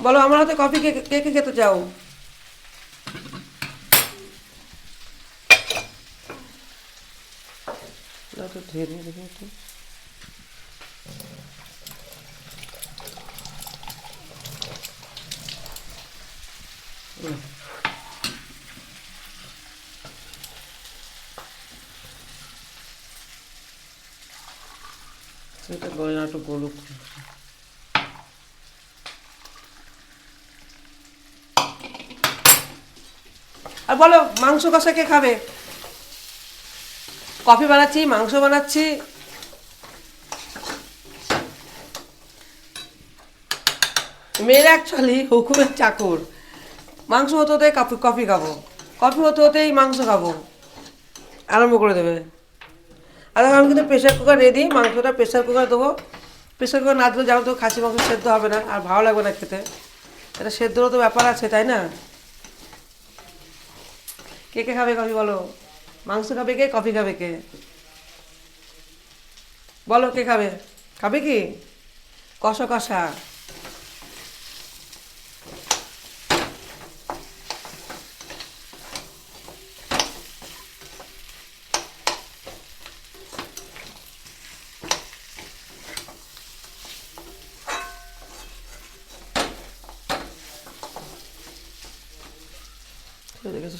বলো আমার হাতে কফি কে কে খেতে চাও? ধুয়ে নিয়ে দেখি একটু। সেটা গলুক আর বলো, মাংস কষা কে খাবে? কফি বানাচ্ছি, মাংস বানাচ্ছি। মেয়েরা অ্যাকচুয়ালি হুকুমের চাকর। মাংস হতে হতে কফি কফি খাব। কফি হতে হতেই মাংস খাব। আরম্ভ করে দেবে। আর আমি কিন্তু প্রেশার কুকার রেডি মাংসটা প্রেশার কুকার দেবো। প্রেশার কুকার না দিলে যেমন তো খাসি মাংস সেদ্ধ হবে না, আর ভালো লাগবে না খেতে। এটা সেদ্ধরও তো ব্যাপার আছে, তাই না? কে কে খাবে কফি বলো? মাংস খাবে কে, কফি খাবে কে? বলো কে খাবে? খাবে কি? কষা কষা। গেছে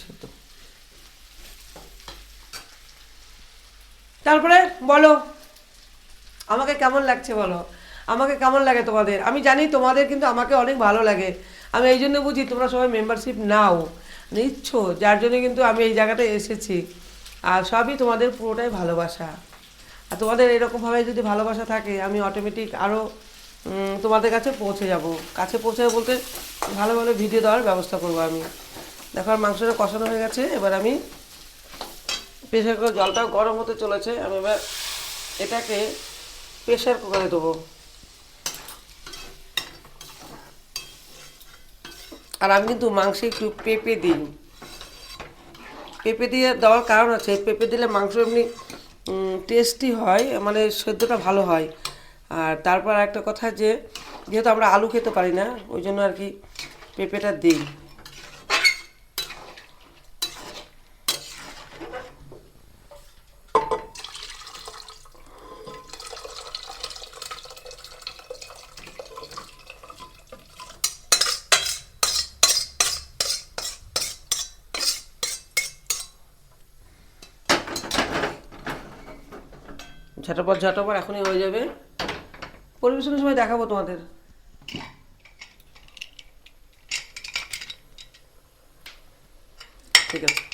তারপরে বলো, আমাকে কেমন লাগছে বলো? আমাকে কেমন লাগে তোমাদের? আমি জানি তোমাদের কিন্তু আমাকে অনেক ভালো লাগে। আমি এই জন্য বুঝি তোমরা সবাই মেম্বারশিপ নাও। নিচ্ছ, যার জন্য কিন্তু আমি এই জায়গাটায় এসেছি। আর সবই তোমাদের পুরোটাই ভালোবাসা। আর তোমাদের এরকমভাবে যদি ভালোবাসা থাকে, আমি অটোমেটিক আরও তোমাদের কাছে পৌঁছে যাব। কাছে পৌঁছে বলতে ভালো ভালো ভিডিও দেওয়ার ব্যবস্থা করব আমি। দেখো আর মাংসটা কষানো হয়ে গেছে, এবার আমি প্রেশার কুকার জলটাও গরম হতে চলেছে, আমি এবার এটাকে প্রেশার কুকারে দেবো। আর আমি কিন্তু মাংসে একটু পেঁপে দিই। পেঁপে দিয়ে দেওয়ার কারণ আছে, পেঁপে দিলে মাংস এমনি টেস্টি হয় মানে সেদ্ধটা ভালো হয়। আর তারপর একটা কথা যে, যেহেতু আমরা আলু খেতে পারি না, ওই জন্য আর কি পেঁপেটা দিই। ঝাটাপট ঝাটাপট এখনই হয়ে যাবে। পরিবেশনের সময় দেখাবো তোমাদের। ঠিক আছে।